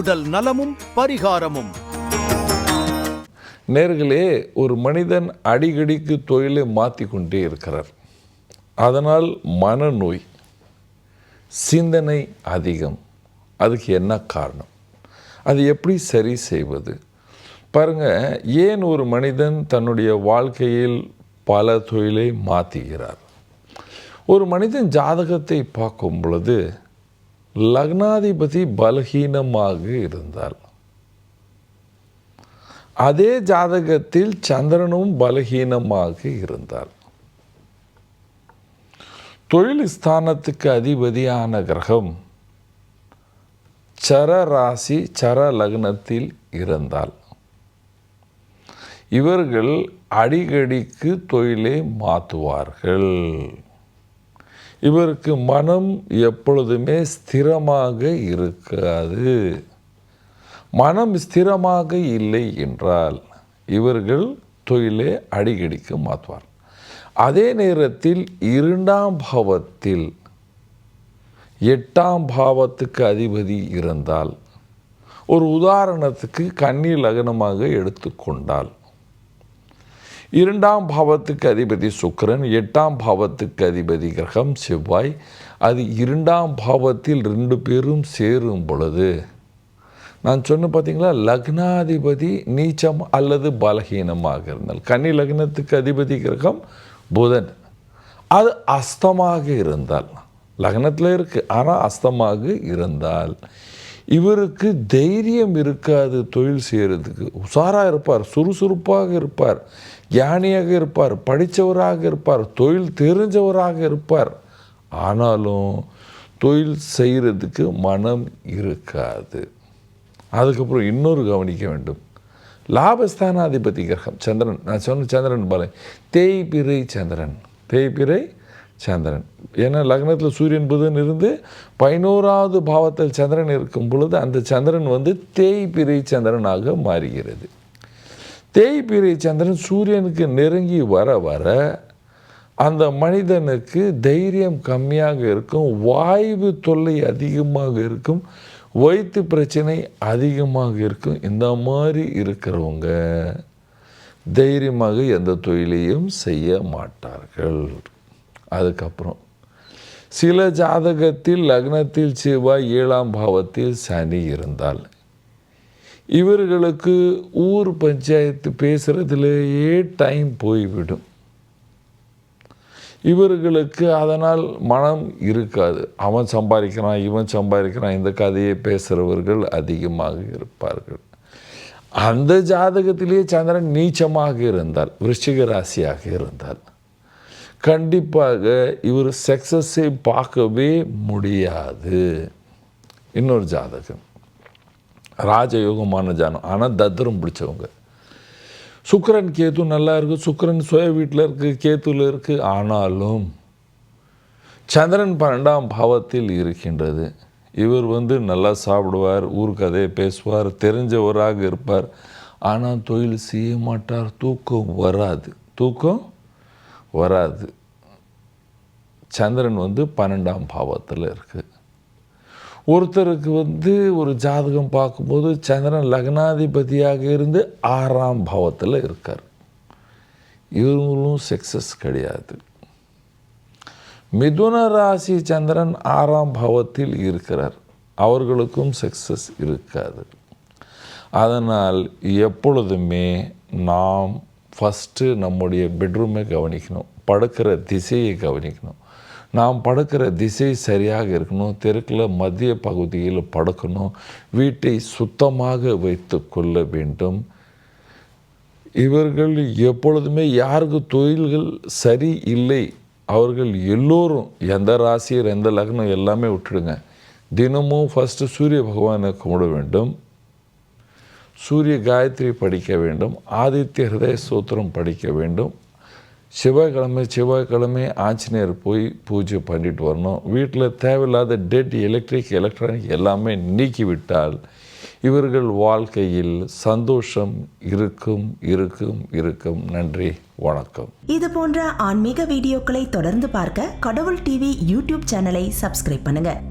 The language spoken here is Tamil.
உடல் நலமும் பரிகாரமும். நேர்களே ஒரு மனிதன் அடிக்கடிக்கு தொழிலை மாற்றி கொண்டே இருக்கிறார். அதனால் மனநோய் சிந்தனை அதிகம். அதுக்கு என்ன காரணம்? அது எப்படி சரி செய்வது? பாருங்க ஏன் ஒரு மனிதன் தன்னுடைய வாழ்க்கையில் பல தொழிலை மாற்றுகிறார் ஒரு மனிதன் ஜாதகத்தை பார்க்கும் பொழுது லக்னாதிபதி பலகீனமாக இருந்தால் அதே ஜாதகத்தில் சந்திரனும் பலகீனமாக இருந்தால் தொழில் ஸ்தானத்துக்கு அதிபதியான கிரகம் சர ராசி சர லக்னத்தில் இருந்தால் இவர்கள் அடிக்கடிக்கு தொழிலை மாற்றுவார்கள் இவருக்கு மனம் எப்பொழுதுமே ஸ்திரமாக இருக்காது. மனம் ஸ்திரமாக இல்லை என்றால் இவர்கள் தொழிலை அடிக்கடிக்கு மாற்றுவார் அதே நேரத்தில் இரண்டாம் பாவத்தில் எட்டாம் பாவத்துக்கு அதிபதி இருந்தால் ஒரு உதாரணத்துக்கு கண்ணீர் லகனமாக எடுத்துக்கொண்டால் இரண்டாம் பாவத்துக்கு அதிபதி சுக்கரன் எட்டாம் பாவத்துக்கு அதிபதி கிரகம் செவ்வாய். அது இரண்டாம் பாவத்தில் ரெண்டு பேரும் சேரும் பொழுது நான் சொன்ன பார்த்தீங்களா லக்னாதிபதி நீச்சம் அல்லது பலகீனமாக இருந்தால் கன்னி லக்னத்துக்கு அதிபதி கிரகம் புதன். அது அஸ்தமாக இருந்தால் லக்னத்தில் இருக்குது ஆனால் அஸ்தமாக இருந்தால் இவருக்கு தைரியம் இருக்காது தொழில் செய்கிறதுக்கு உஷாராக இருப்பார் சுறுசுறுப்பாக இருப்பார் ஞானியாக இருப்பார் படித்தவராக இருப்பார் தொழில் தெரிஞ்சவராக இருப்பார். ஆனாலும் தொழில் செய்கிறதுக்கு மனம் இருக்காது. அதுக்கப்புறம் இன்னொரு கவனிக்க வேண்டும். லாபஸ்தானாதிபதி கிரகம் சந்திரன். நான் சொன்ன சந்திரன் பால தேய்பிரை சந்திரன். தேய்பிரை சந்திரன். ஏன்னா லக்னத்தில் சூரியன் புதன் இருந்து பதினோராவது பாவத்தில் சந்திரன் இருக்கும் பொழுது அந்த சந்திரன் வந்து தேய்பிரை சந்திரனாக மாறுகிறது. தேய்பிரை சந்திரன் சூரியனுக்கு நெருங்கி வர வர அந்த மனிதனுக்கு தைரியம் கம்மியாக இருக்கும் வாய்வு தொல்லை அதிகமாக இருக்கும் வயிற்று பிரச்சனை அதிகமாக இருக்கும் இந்த மாதிரி இருக்கிறவங்க தைரியமாக எந்த தொழிலையும் செய்ய மாட்டார்கள். அதுக்கப்புறம். சில ஜாதகத்தில் லக்னத்தில் செவ்வாய் ஏழாம் பாவத்தில் சனி இருந்தால் இவர்களுக்கு ஊர் பஞ்சாயத்து பேசுகிறதுலேயே டைம் போய்விடும். இவர்களுக்கு அதனால் மனம் இருக்காது. அவன் சம்பாதிக்கிறான் இவன் சம்பாதிக்கிறான் இந்த கதையை பேசுகிறவர்கள் அதிகமாக இருப்பார்கள். அந்த ஜாதகத்திலேயே சந்திரன் நீச்சமாக இருந்தால் விருச்சிக ராசியாக இருந்தால் கண்டிப்பாக இவர் சக்ஸஸை பார்க்கவே முடியாது. இன்னொரு ஜாதகம். ராஜயோகமான ஜானம் ஆனால் தத்திரம் பிடிச்சவங்க. சுக்கரன் கேத்து நல்லா இருக்குது சுக்கரன் சுய வீட்டில் இருக்குது கேத்துல இருக்குது ஆனாலும் சந்திரன் பன்னெண்டாம் பாவத்தில் இருக்கின்றது. இவர் வந்து நல்லா சாப்பிடுவார் ஊர் கதையை பேசுவார் தெரிஞ்சவராக இருப்பார். ஆனால் தொழில் செய்ய மாட்டார். தூக்கம் வராது. தூக்கம் வராது. சந்திரன் வந்து பன்னெண்டாம் பாவத்தில் இருக்குது ஒருத்தருக்கு வந்து ஒரு ஜாதகம் பார்க்கும்போது சந்திரன் லக்னாதிபதியாக இருந்து ஆறாம் பாவத்தில் இருக்கார். இவங்களும் சக்ஸஸ் கிடையாது. மிதுன ராசி சந்திரன் ஆறாம் பாவத்தில் இருக்கிறார். அவர்களுக்கும் சக்ஸஸ் இருக்காது. அதனால் எப்பொழுதுமே நாம் ஃபஸ்ட்டு நம்முடைய பெட்ரூமை கவனிக்கணும். படுக்கிற திசையை கவனிக்கணும். நாம் படுக்கிற திசை சரியாக இருக்கணும். தெருக்கில் மத்திய பகுதியில் படுக்கணும். வீட்டை சுத்தமாக வைத்து கொள்ள வேண்டும். இவர்கள் எப்பொழுதுமே யாருக்கு தொழில்கள் சரி இல்லை அவர்கள் எல்லோரும் எந்த ராசியர் எந்த லக்னம் எல்லாமே விட்டுடுங்க. தினமும் ஃபஸ்ட்டு சூரிய பகவானை கும்பிட வேண்டும். சூரிய காயத்ரி படிக்க வேண்டும் ஆதித்ய ஹிருதய சூத்திரம் படிக்க வேண்டும். செவ்வாய்க்கிழமை செவ்வாய்க்கிழமை ஆஞ்சநேயர் போய் பூஜை பண்ணிட்டு வரணும். வீட்டில் தேவையில்லாத டெட் எலக்ட்ரிக் எலக்ட்ரானிக் எல்லாமே நீக்கிவிட்டால் இவர்கள் வாழ்க்கையில் சந்தோஷம் இருக்கும் இருக்கும் இருக்கும். நன்றி வணக்கம். இது போன்ற ஆன்மீக வீடியோக்களை தொடர்ந்து பார்க்க கடவுள் டிவி யூடியூப் சேனலை சப்ஸ்கிரைப் பண்ணுங்க.